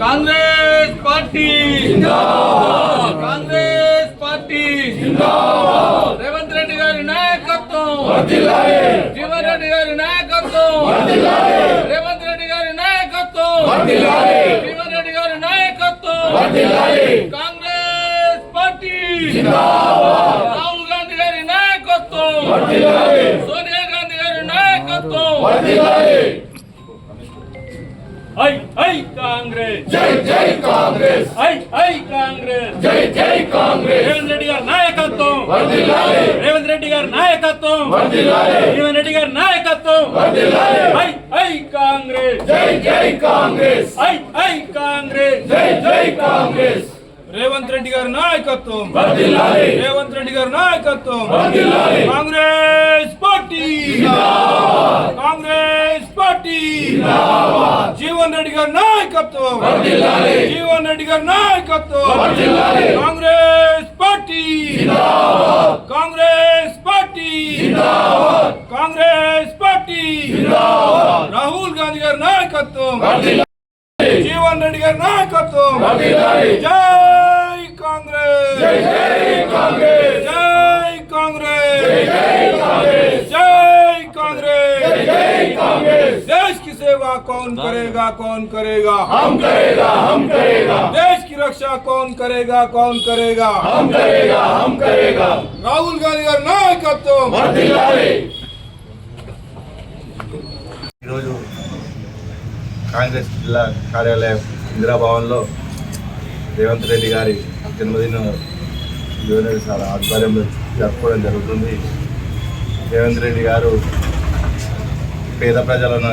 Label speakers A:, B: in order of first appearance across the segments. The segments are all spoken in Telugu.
A: కాంగ్రెస్ పార్టీ కాంగ్రెస్ పార్టీ రేవంత్ రెడ్డి గారి నాయకత్వం జీవన్ రెడ్డి గారి నాయకత్వం రేవంత్ రెడ్డి గారి నాయకత్వం జీవన్ రెడ్డి గారి నాయకత్వం కాంగ్రెస్ పార్టీ రాహుల్ గాంధీ గారి నాయకత్వం సోనియా గాంధీ గారి నాయకత్వం
B: జై కాంగ్రెస్.
A: ఐ ఐ కాంగ్రెస్.
B: జై జై కాంగ్రెస్.
A: రేవంత్ రెడ్డి గారి నాయకత్వం.
B: వర్ధిల్లాలి.
A: రేవంత్ రెడ్డి గారి నాయకత్వం.
B: వర్ధిల్లాలి.
A: జీవన్ రెడ్డి గారి నాయకత్వం.
B: వర్ధిల్లాలి.
A: ఐ ఐ కాంగ్రెస్.
B: జై జై కాంగ్రెస్.
A: ఐ ఐ కాంగ్రెస్.
B: జై జై కాంగ్రెస్.
A: రేవంత్ రెడ్డి గారి నాయకత్వం. రేవంత్ రెడ్డి గారి నాయకత్వం. కాంగ్రెస్. పార్టీ కాంగ్రెస్ పార్టీ జీవన్ రెడ్డి గారి నాయకత్వం జీవన్ రెడ్డి గారి నాయకత్వం Congress party Congress party Congress party Rahul Gandhi గారి నాయకత్వం జీవన్ రెడ్డి గారి నాయకత్వం జై కాంగ్రెస్.
B: జై కాంగ్రెస్.
A: జై కాంగ్రెస్.
B: జై కాంగ్రెస్.
A: जय कांग्रेस
B: जय कांग्रेस
A: देश की सेवा कौन करेगा कौन करेगा
B: हम करेगा हम करेगा
A: देश की रक्षा कौन करेगा कौन करेगा
B: हम करेगा हम करेगा
A: राहुल गांधी గారి నాయకత్వం
B: వర్ధిల్లాలి
C: ఈరోజు కాంగ్రెస్ జిల్లా కార్యాలయం ఇందిరాభవన్లో రేవంత్ రెడ్డి గారి జన్మదిన యువనరెడ్డి సార్ ఆధ్వర్యంలో జరుపుకోవడం జరుగుతుంది రేవంత్ రెడ్డి గారు పేద ప్రజలను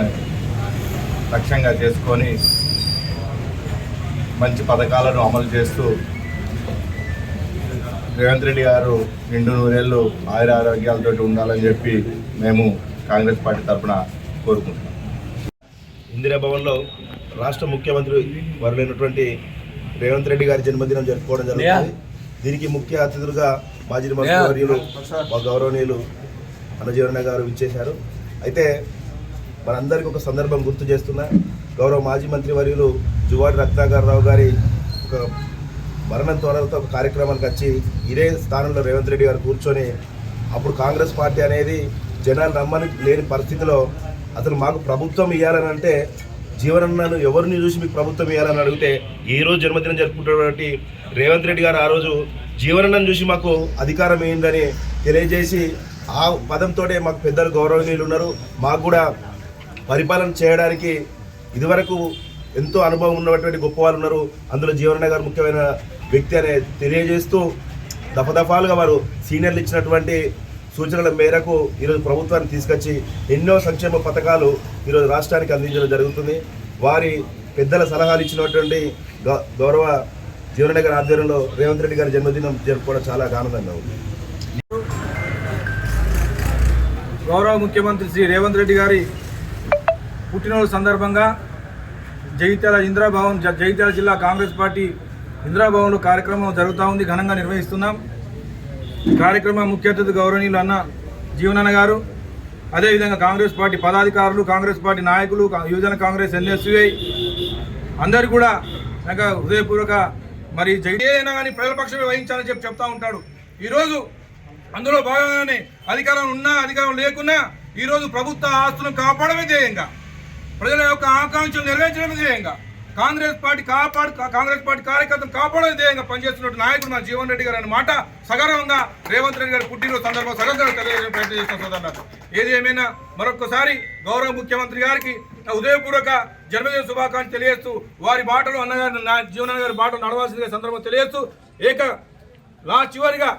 C: లక్ష్యంగా చేసుకొని మంచి పథకాలను అమలు చేస్తూ రేవంత్ రెడ్డి గారు నిండు నూరేళ్ళు ఆయుర ఆరోగ్యాలతో ఉండాలని చెప్పి మేము కాంగ్రెస్ పార్టీ తరఫున కోరుకుంటున్నాం. ఇందిరా భవన్లో రాష్ట్ర ముఖ్యమంత్రి వరులైనటువంటి రేవంత్ రెడ్డి గారి జన్మదినం జరుపుకోవడం జరుగుతుంది. దీనికి ముఖ్య అతిథులుగా మాజీ మంత్రివర్యులు మా గౌరవనీయులు అన్నజీవన గారు ఇచ్చేశారు అయితే మనందరికీ ఒక సందర్భం గుర్తు చేస్తున్నా. గౌరవ మాజీ మంత్రి వర్యులు జువాడి రత్నాకర్ రావు గారి ఒక మరణం త్వరతో ఒక కార్యక్రమానికి వచ్చి ఇదే స్థానంలో రేవంత్ రెడ్డి గారు కూర్చొని అప్పుడు కాంగ్రెస్ పార్టీ అనేది జనాలు నమ్మని లేని పరిస్థితిలో అసలు మాకు ప్రభుత్వం ఇవ్వాలని అంటే జీవనన్నను ఎవరిని చూసి మీకు ప్రభుత్వం ఇవ్వాలని అడిగితే ఏ రోజు జన్మదినం జరుపుకుంటున్నటువంటి రేవంత్ రెడ్డి గారు ఆ రోజు జీవనన్నను చూసి మాకు అధికారం ఏందని తెలియజేసి ఆ పదంతోటే మాకు పెద్దలు గౌరవనీయులు ఉన్నారు. మాకు కూడా పరిపాలన చేయడానికి ఇదివరకు ఎంతో అనుభవం ఉన్నటువంటి గొప్ప వాళ్ళు ఉన్నారు. అందులో జీవనన్న గారు ముఖ్యమైన వ్యక్తి అనే తెలియజేస్తూ దఫదఫాలుగా వారు సీనియర్లు ఇచ్చినటువంటి సూచనల మేరకు ఈరోజు ప్రభుత్వాన్ని తీసుకొచ్చి ఎన్నో సంక్షేమ పథకాలు ఈరోజు రాష్ట్రానికి అందించడం జరుగుతుంది. వారి పెద్దల సలహాలు ఇచ్చినటువంటి గౌ- గౌరవ జీవనన్న గారి ఆధ్వర్యంలో రేవంత్ రెడ్డి గారి జన్మదినం జరుపుకోవడం చాలా ఆనందంగా ఉంది.
D: గౌరవ ముఖ్యమంత్రి శ్రీ రేవంత్ రెడ్డి గారి పుట్టినరోజు సందర్భంగా జగిత్యాల ఇందిరాభవన్ జగిత్యాల జిల్లా కాంగ్రెస్ పార్టీ ఇందిరాభవన్లో కార్యక్రమం జరుగుతూ ఉంది ఘనంగా నిర్వహిస్తున్నాం. ఈ కార్యక్రమం ముఖ్య అతిథి గౌరవనీయులు అన్న జీవనన్న గారు అదేవిధంగా కాంగ్రెస్ పార్టీ పదాధికారులు కాంగ్రెస్ పార్టీ నాయకులు యువజన కాంగ్రెస్ ఎన్ఎస్యుఐ అందరు కూడా నాకు హృదయపూర్వక మరి జగన్ ఏదైనా కానీ ప్రజల పక్షమే వహించాలని చెప్పి చెప్తా ఉంటాడు. ఈరోజు అందులో భాగంగానే అధికారం ఉన్నా అధికారం లేకున్నా ఈరోజు ప్రభుత్వ ఆస్తులను కాపాడమే ధ్యేయంగా ప్రజల యొక్క ఆకాంక్షలు నెరవేర్చడమే ధ్యేయంగా కాంగ్రెస్ పార్టీ కాపాడు కాంగ్రెస్ పార్టీ కార్యకర్తలు కాపాడే ధ్యేయంగా పనిచేస్తున్నట్టు నాయకుడు నా జీవన్ రెడ్డి గారు అనే మాట సగర్వంగా రేవంత్ రెడ్డి గారి పుట్టినరోజు సందర్భంగా సగర్వంగా తెలియజేసే ప్రయత్నం చేస్తాం సోదరులారా ఏది ఏమైనా మరొకసారి గౌరవ ముఖ్యమంత్రి గారికి ఉదయపూర్వక జన్మదిన శుభాకాంక్షలు తెలియజేస్తూ వారి బాటలు అన్నగారు నా జీవన గారి బాటలు నడవాల్సిందిగా సందర్భంగా తెలియజేస్తూ ఏక లాస్ట్ చివరిగా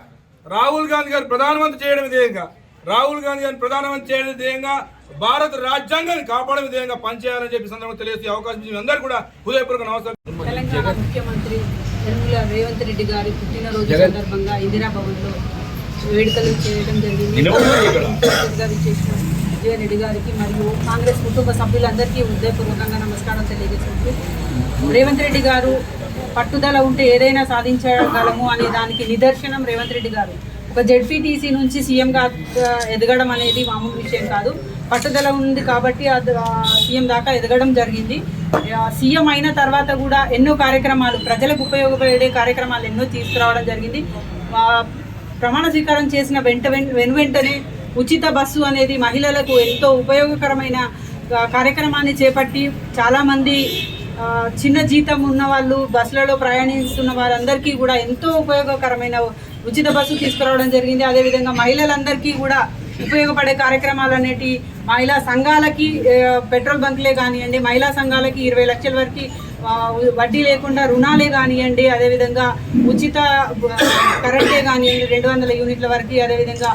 D: రాహుల్ గాంధీ గారు ప్రధానమంత్రి చేయడం ధ్యేయంగా రాహుల్ గాంధీ గారిని ప్రధానమంత్రి చేయడం ధ్యేయంగా భారత రాజ్యాంగాన్ని కాపాడడం ధ్యేయంగా పనిచేయాలని చెప్పి సందర్భంగా తెలియజేసే అవకాశం ఇచ్చిన అందరూ కూడా హృదయపూర్వక నమస్కారం.
E: తెలంగాణ ముఖ్యమంత్రి యనమల రేవంత్ రెడ్డి గారి పుట్టినరోజు సందర్భంగా ఇందిరాభవన్లో వేడుకలు చేయడం జరిగింది. విజయ రెడ్డి గారికి మరియు కాంగ్రెస్ కుటుంబ సభ్యులందరికీ హృదయపూర్వకంగా నమస్కారం తెలియజేసుకుంటూ రేవంత్ రెడ్డి గారు పట్టుదల ఉంటే ఏదైనా సాధించగలము అనే దానికి నిదర్శనం రేవంత్ రెడ్డి గారు. జెడ్పీటీసీ నుంచి సీఎంగా ఎదగడం అనేది మామూలు విషయం కాదు. పట్టుదల ఉంది కాబట్టి అది సీఎం దాకా ఎదగడం జరిగింది. సీఎం అయిన తర్వాత కూడా ఎన్నో కార్యక్రమాలు ప్రజలకు ఉపయోగపడే కార్యక్రమాలు ఎన్నో తీసుకురావడం జరిగింది. ప్రమాణ స్వీకారం చేసిన వెంట వెను వెంటనే ఉచిత బస్సు అనేది మహిళలకు ఎంతో ఉపయోగకరమైన కార్యక్రమాన్ని చేపట్టి చాలామంది చిన్న జీతం ఉన్న వాళ్ళు బస్సులలో ప్రయాణిస్తున్న వారందరికీ కూడా ఎంతో ఉపయోగకరమైన ఉచిత బస్సు తీసుకురావడం జరిగింది. అదేవిధంగా మహిళలందరికీ కూడా ఉపయోగపడే కార్యక్రమాలు అనేటి మహిళా సంఘాలకి పెట్రోల్ బంక్లే కానివ్వండి మహిళా సంఘాలకి ఇరవై లక్షల వరకు వడ్డీ లేకుండా రుణాలే కానివ్వండి అదేవిధంగా ఉచిత కరెంటే కానివ్వండి రెండు వందల యూనిట్ల వరకు అదేవిధంగా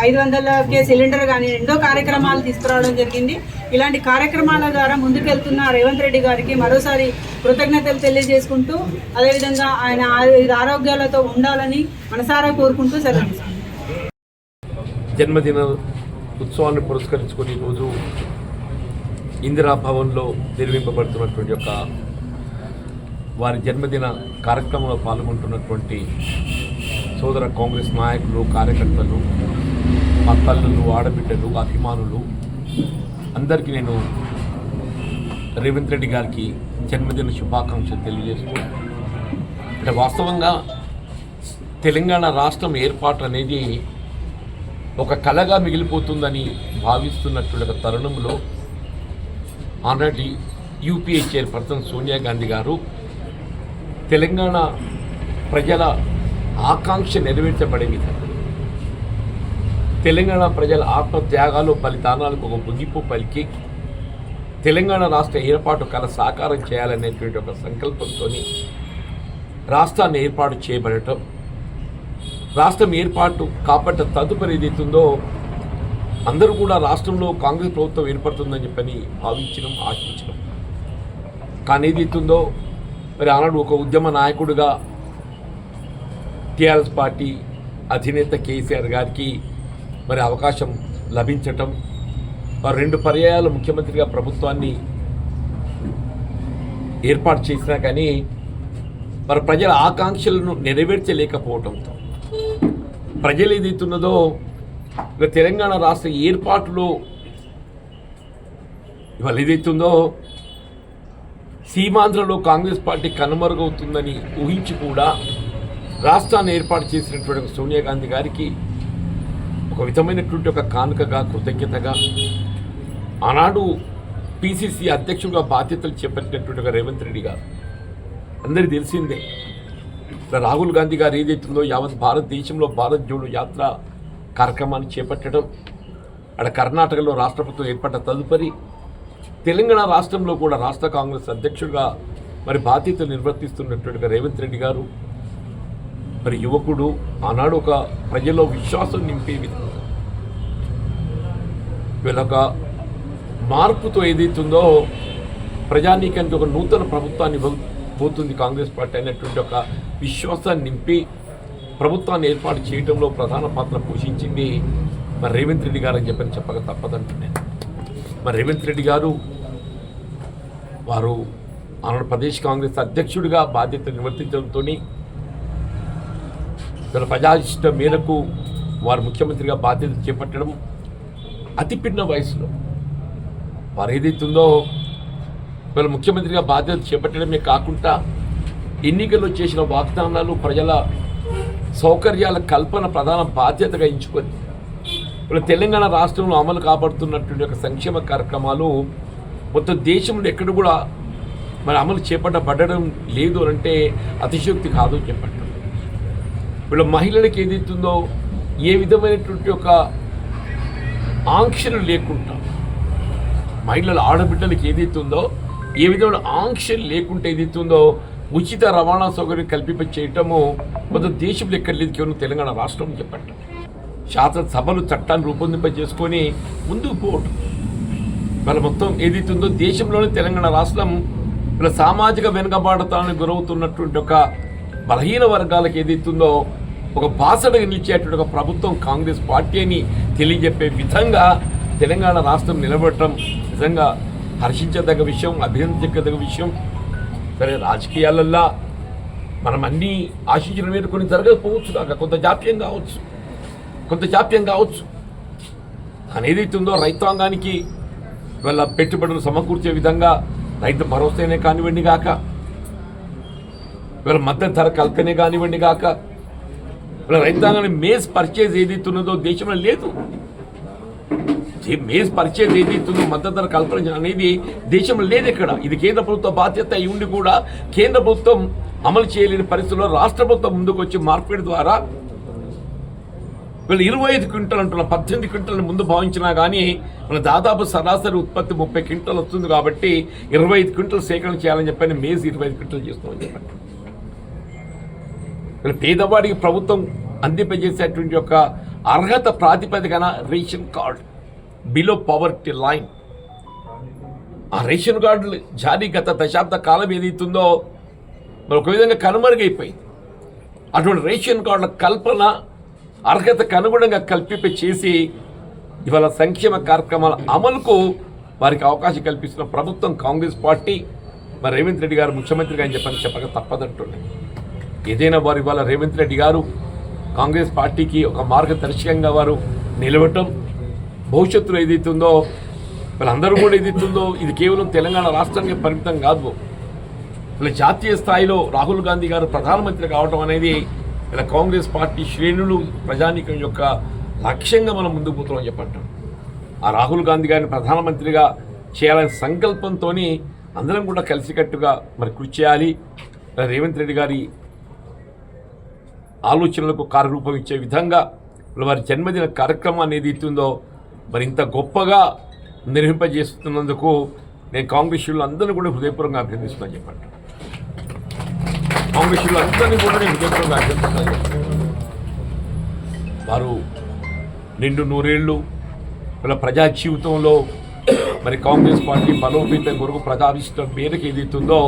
E: ఐదు వందలకే సిలిండర్ కానీ ఎన్నో కార్యక్రమాలు తీసుకురావడం జరిగింది. ఇలాంటి కార్యక్రమాల ద్వారా ముందుకెళ్తున్న రేవంత్ రెడ్డి గారికి మరోసారి కృతజ్ఞతలు తెలియజేసుకుంటూ అదేవిధంగా ఆయన ఆరోగ్యాలతో ఉండాలని మనసారా కోరుకుంటూ సెలవు
F: జన్మదిన ఉత్సవాన్ని పురస్కరించుకొని ఈరోజు ఇందిరా భవన్లో నిర్వహింపబడుతున్నటువంటి యొక్క వారి జన్మదిన కార్యక్రమంలో పాల్గొంటున్నటువంటి సోదర కాంగ్రెస్ నాయకులు కార్యకర్తలు మా తల్లులు ఆడబిడ్డలు అభిమానులు అందరికీ నేను రేవంత్ రెడ్డి గారికి జన్మదిన శుభాకాంక్షలు తెలియజేస్తూ అంటే వాస్తవంగా తెలంగాణ రాష్ట్రం ఏర్పాటు అనేది ఒక కళగా మిగిలిపోతుందని భావిస్తున్నటువంటి ఒక తరుణంలో ఆనాటి యూపీఏ చైర్పర్సన్ సోనియా గాంధీ గారు తెలంగాణ ప్రజల ఆకాంక్ష నెరవేర్చబడే విధంగా తెలంగాణ ప్రజల ఆత్మత్యాగాలు బలిదానాలకు ఒక ముగింపు పలికి తెలంగాణ రాష్ట్ర ఏర్పాటు కల సాకారం చేయాలనేటువంటి ఒక సంకల్పంతో రాష్ట్రాన్ని ఏర్పాటు చేయబడటం రాష్ట్రం ఏర్పాటు కాపాట తదుపరి ఏదైతుందో అందరూ కూడా రాష్ట్రంలో కాంగ్రెస్ ప్రభుత్వం ఏర్పడుతుందని చెప్పని భావించడం ఆశించడం. కానీ ఏదైతుందో మరి ఆనాడు ఒక ఉద్యమ నాయకుడిగా టీఆర్ఎస్ పార్టీ అధినేత కేసీఆర్ గారికి మరి అవకాశం లభించటం వారు రెండు పర్యాయాలు ముఖ్యమంత్రిగా ప్రభుత్వాన్ని ఏర్పాటు చేసినా కానీ మరి ప్రజల ఆకాంక్షలను నెరవేర్చలేకపోవడంతో ప్రజలు ఏదైతున్నదో ఇక తెలంగాణ రాష్ట్ర ఏర్పాటులో ఇవాళ ఏదైతుందో సీమాంధ్రలో కాంగ్రెస్ పార్టీ కనుమరుగవుతుందని ఊహించి కూడా రాష్ట్రాన్ని ఏర్పాటు చేసినటువంటి సోనియా గాంధీ గారికి ఒక విధమైనటువంటి ఒక కానుకగా కృతజ్ఞతగా ఆనాడు పిసిసి అధ్యక్షుడిగా బాధ్యతలు చేపట్టినటువంటి ఒక రేవంత్ రెడ్డి గారు. అందరికీ తెలిసిందే. రాహుల్ గాంధీ గారు ఏదైతుందో యావత్ భారతదేశంలో భారత్ జోడు యాత్ర కార్యక్రమాన్ని చేపట్టడం అక్కడ కర్ణాటకలో రాష్ట్ర ప్రభుత్వం ఏర్పడ్డ తదుపరి తెలంగాణ రాష్ట్రంలో కూడా రాష్ట్ర కాంగ్రెస్ అధ్యక్షుడిగా మరి బాధ్యతలు నిర్వర్తిస్తున్నటువంటి రేవంత్ రెడ్డి గారు మరి యువకుడు ఆనాడు ఒక ప్రజల్లో విశ్వాసం నింపే విధంగా. వీళ్ళొక మార్పుతో ఏదైతుందో ప్రజానీకానికి ఒక నూతన ప్రభుత్వాన్ని పోతుంది కాంగ్రెస్ పార్టీ అనేటువంటి ఒక విశ్వాసాన్ని నింపి ప్రభుత్వాన్ని ఏర్పాటు చేయడంలో ప్రధాన పాత్ర పోషించింది మరి రేవంత్ రెడ్డి గారు అని చెప్పని చెప్పక తప్పదంటున్నాను మరి రేవంత్ రెడ్డి గారు వారు ఆంధ్రప్రదేశ్ కాంగ్రెస్ అధ్యక్షుడిగా బాధ్యత నిర్వర్తించడంతో వీళ్ళ ప్రజాయిష్టం మేరకు వారు ముఖ్యమంత్రిగా బాధ్యత చేపట్టడం అతి పిన్న వయసులో. వారు ఏదైతుందో వీళ్ళ ముఖ్యమంత్రిగా బాధ్యత చేపట్టడమే కాకుండా ఎన్నికల్లో చేసిన వాగ్దానాలు ప్రజల సౌకర్యాల కల్పన ప్రధాన బాధ్యతగా ఎంచుకొని ఇప్పుడు తెలంగాణ రాష్ట్రంలో అమలు కాబడుతున్నటువంటి ఒక సంక్షేమ కార్యక్రమాలు మొత్తం దేశంలో ఎక్కడ కూడా మరి అమలు చేపట్టబడడం లేదు అంటే అతిశయోక్తి కాదు అని చెప్పండి. వీళ్ళ మహిళలకు ఏదైతుందో ఏ విధమైనటువంటి ఒక ఆంక్షలు లేకుండా మహిళల ఆడబిడ్డలకు ఏదైతుందో ఏ విధమైన ఆంక్షలు లేకుండా ఏదైతుందో ఉచిత రవాణా సౌకర్యం కల్పింప చేయటము మొదటి దేశంలో ఎక్కడ లేదు కేవలం తెలంగాణ రాష్ట్రం చెప్పండి. శాసనసభలు చట్టాన్ని రూపొందింప చేసుకొని ముందుకు పోవటం. వాళ్ళ మొత్తం ఏదైతుందో దేశంలోనే తెలంగాణ రాష్ట్రం ఇలా సామాజిక వెనుకబాటుతానికి గురవుతున్నటువంటి ఒక బలహీన వర్గాలకు ఏదైతుందో ఒక బాసడగా నిలిచేటువంటి ఒక ప్రభుత్వం కాంగ్రెస్ పార్టీ అని తెలియజెప్పే విధంగా తెలంగాణ రాష్ట్రం నిలబడటం నిజంగా హర్షించదగ్గ విషయం అభినందించదగ్గ విషయం. సరే రాజకీయాలల్లా మనం అన్నీ ఆశించిన మీద కొన్ని జరగకపోవచ్చు కాక కొంత జాప్యం కావచ్చు. కొంత జాప్యం కావచ్చు. కానీ ఏదైతే ఉందో రైతాంగానికి వాళ్ళ పెట్టుబడులు సమకూర్చే విధంగా రైతు భరోసానే కానివ్వండి గాక వీళ్ళ మద్దతు ధర కల్పనే కానివ్వండి గాక వీళ్ళ రైతాంగాన్ని మేస్ పర్చేజ్ ఏదైతే ఉన్నదో దేశంలో లేదు. మేస్ పరిచయం ఏది ఉందో మద్దతు ధర కల్పించడం అనేది దేశంలో లేదు ఇక్కడ. ఇది కేంద్ర ప్రభుత్వ బాధ్యత అయి ఉండి కూడా కేంద్ర ప్రభుత్వం అమలు చేయలేని పరిస్థితుల్లో రాష్ట్ర ప్రభుత్వం ముందుకు వచ్చి మార్పిడి ద్వారా వీళ్ళు ఇరవై ఐదు క్వింటల్ అంటున్న పద్దెనిమిది క్వింటల్ని ముందు భావించినా కానీ మన దాదాపు సరాసరి ఉత్పత్తి ముప్పై క్వింటల్ వస్తుంది కాబట్టి ఇరవై ఐదు క్వింటల్ సేకరణ చేయాలని చెప్పని మేజ్ ఇరవై ఐదు క్వింటల్ చేస్తామని చెప్పండి వీళ్ళు పేదవాడికి ప్రభుత్వం అందింపజేసేటువంటి యొక్క అర్హత ప్రాతిపదికన ration card. Below poverty line ఆ రేషన్ కార్డులు జారీ గత దశాబ్ద కాలం ఏదైతుందో మరి ఒక విధంగా కనుమరుగైపోయింది. అటువంటి రేషన్ కార్డుల కల్పన అర్హతకు అనుగుణంగా కల్పింప చేసి ఇవాళ సంక్షేమ కార్యక్రమాల అమలుకు వారికి అవకాశం కల్పిస్తున్న ప్రభుత్వం కాంగ్రెస్ పార్టీ మరి రేవంత్ రెడ్డి గారు ముఖ్యమంత్రిగా అని చెప్పని చెప్పక తప్పదంటున్నాయి ఏదైనా వారు ఇవాళ రేవంత్ రెడ్డి గారు కాంగ్రెస్ పార్టీకి ఒక మార్గదర్శకంగా వారు నిలవటం భవిష్యత్తులో ఏదైతే ఉందో వీళ్ళందరూ కూడా ఏదైతే ఉందో ఇది కేవలం తెలంగాణ రాష్ట్రానికి పరిమితం కాదు. ఇలా జాతీయ స్థాయిలో రాహుల్ గాంధీ గారు ప్రధానమంత్రి కావటం అనేది ఇలా కాంగ్రెస్ పార్టీ శ్రేణులు ప్రజానీకం యొక్క లక్ష్యంగా మనం ముందుకు పోతున్నాం చెప్పంటాం. ఆ రాహుల్ గాంధీ గారిని ప్రధానమంత్రిగా చేయాలనే సంకల్పంతో అందరం కూడా కలిసికట్టుగా మరి కృషి చేయాలి. రేవంత్ రెడ్డి గారి ఆలోచనలకు కార్యరూపం ఇచ్చే విధంగా వారి జన్మదిన కార్యక్రమం అనేది ఇస్తుందో మరి ఇంత గొప్పగా నిర్వహింపజేస్తున్నందుకు నేను కాంగ్రెస్లు అందరినీ కూడా హృదయపూర్వకంగా అభినందిస్తున్నాను చెప్పండి. కాంగ్రెస్లు అందరినీ కూడా నేను హృదయపూర్వకంగా అభినందిస్తున్నాను వారు నిండు నూరేళ్ళు వాళ్ళ ప్రజా జీవితంలో మరి కాంగ్రెస్ పార్టీ బలోపేతం కొరకు ప్రజాభిష్టం మేరకు ఏదైతుందో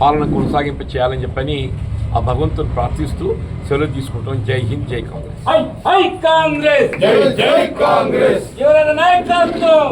F: పాలన కొనసాగింప చేయాలని చెప్పని ఆ భగవంతుని ప్రార్థిస్తూ సెలవు తీసుకుంటాం. జై హింద్ జై కాంగ్రెస్.
A: High high Congress!
B: జై జై కాంగ్రెస్!
A: ఎవరైనా నాయకత్వం